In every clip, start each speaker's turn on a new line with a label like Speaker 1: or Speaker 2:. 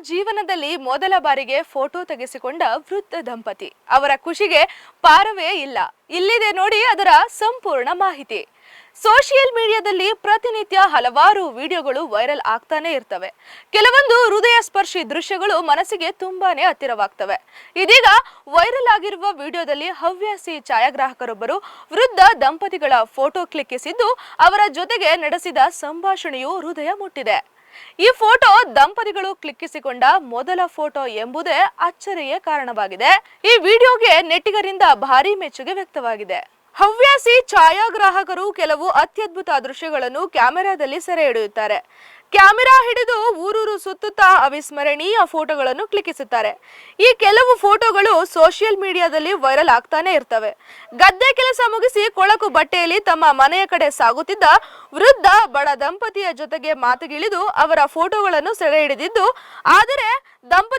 Speaker 1: ಜೀವನದಲ್ಲಿ ಮೊದಲ ಬಾರಿಗೆ ಫೋಟೋ ತೆಗೆಸಿಕೊಂಡ ವೃದ್ಧ ದಂಪತಿ. ಅವರ ಖುಷಿಗೆ ಪಾರವೇ ಇಲ್ಲ. ಇಲ್ಲಿದೆ ನೋಡಿ ಅದರ ಸಂಪೂರ್ಣ ಮಾಹಿತಿ. ಸೋಷಿಯಲ್ ಮೀಡಿಯಾದಲ್ಲಿ ಪ್ರತಿನಿತ್ಯ ಹಲವಾರು ವಿಡಿಯೋಗಳು ವೈರಲ್ ಆಗ್ತಾನೆ ಇರ್ತವೆ. ಕೆಲವೊಂದು ಹೃದಯ ಸ್ಪರ್ಶಿ ದೃಶ್ಯಗಳು ಮನಸ್ಸಿಗೆ ತುಂಬಾನೇ ಹತ್ತಿರವಾಗ್ತವೆ. ಇದೀಗ ವೈರಲ್ ಆಗಿರುವ ವಿಡಿಯೋದಲ್ಲಿ ಹವ್ಯಾಸಿ ಛಾಯಾಗ್ರಾಹಕರೊಬ್ಬರು ವೃದ್ಧ ದಂಪತಿಗಳ ಫೋಟೋ ಕ್ಲಿಕ್ಕಿಸಿದ್ದು ಅವರ ಜೊತೆಗೆ ನಡೆಸಿದ ಸಂಭಾಷಣೆಯು ಹೃದಯ ಮುಟ್ಟಿದೆ. ಈ ಫೋಟೋ ದಂಪತಿಗಳು ಕ್ಲಿಕ್ಕಿಸಿಕೊಂಡ ಮೊದಲ ಫೋಟೋ ಎಂಬುದೇ ಅಚ್ಚರಿಯ ಕಾರಣವಾಗಿದೆ. ಈ ವಿಡಿಯೋಗೆ ನೆಟ್ಟಿಗರಿಂದ ಭಾರಿ ಮೆಚ್ಚುಗೆ ವ್ಯಕ್ತವಾಗಿದೆ. ಹವ್ಯಾಸಿ ಛಾಯಾಗ್ರಾಹಕರು ಕೆಲವು ಅತ್ಯದ್ಭುತ ದೃಶ್ಯಗಳನ್ನು ಕ್ಯಾಮೆರಾದಲ್ಲಿ ಸೆರೆ ಹಿಡಿಯುತ್ತಾರೆ. ಕ್ಯಾಮೆರಾ ಹಿಡಿದು ಊರೂರು ಸುತ್ತುತ್ತಾ ಅವಿಸ್ಮರಣೀಯ ಫೋಟೋಗಳನ್ನು ಕ್ಲಿಕ್ಕಿಸುತ್ತಾರೆ. ಈ ಕೆಲವು ಫೋಟೋಗಳು ಸೋಷಿಯಲ್ ಮೀಡಿಯಾದಲ್ಲಿ ವೈರಲ್ ಆಗ್ತಾನೆ ಇರ್ತವೆ. ಗದ್ದೆ ಕೆಲಸ ಮುಗಿಸಿ ಕೊಳಕು ಬಟ್ಟೆಯಲ್ಲಿ ತಮ್ಮ ಮನೆಯ ಕಡೆ ಸಾಗುತ್ತಿದ್ದ ವೃದ್ಧ ಬಡ ದಂಪತಿಯ ಜೊತೆಗೆ ಮಾತುಗಿಳಿದು ಅವರ ಫೋಟೋಗಳನ್ನು ಸೆರೆ ಹಿಡಿದಿದ್ದು, ಆದರೆ ದಂಪತಿಗಳು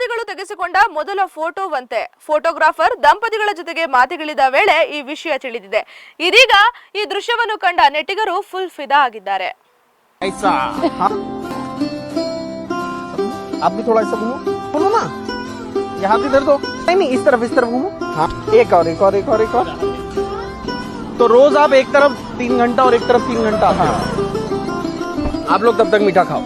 Speaker 1: ತೆಗೆಸಿಕೊಂಡ ಮೊದಲ ಫೋಟೋವಂತೆ ಫೋಟೋಗ್ರಾಫರ್ ದಂಪತಿಗಳ ಜೊತೆಗೆ ಮಾತುಗಿಳಿದ ವೇಳೆ ಈ ವಿಷಯ ತಿಳಿದಿದೆ ಇದೀಗ ಈ ದೃಶ್ಯವನ್ನು ಕಂಡ ನೆಟ್ಟಿಗರು ಫುಲ್ ಫಿದಾ ಆಗಿದ್ದಾರೆ
Speaker 2: ऐसा हाँ आप भी थोड़ा ऐसा घूमो बोलो ना यहाँ भी इधर दो नहीं नहीं इस तरफ इस तरफ घूमो हाँ एक और एक और एक और एक और तो रोज आप एक तरफ तीन घंटा और एक तरफ तीन घंटा हाँ आप लोग तब तक मीठा खाओ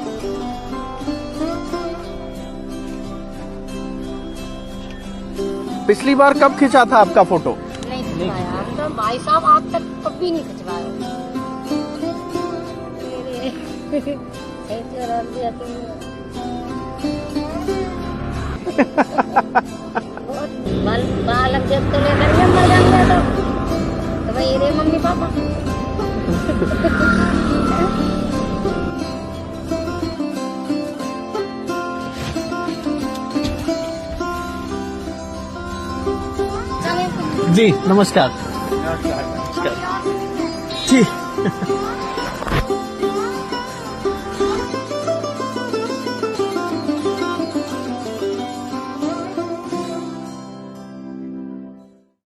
Speaker 2: पिछली बार कब खिंचा था आपका फ़ोटो?
Speaker 3: नहीं तो भाई साहब आज तक कभी नहीं खिंचवाया। बालक जब तो तो। तो मम्मी पापा।
Speaker 2: जी नमस्कार। जी।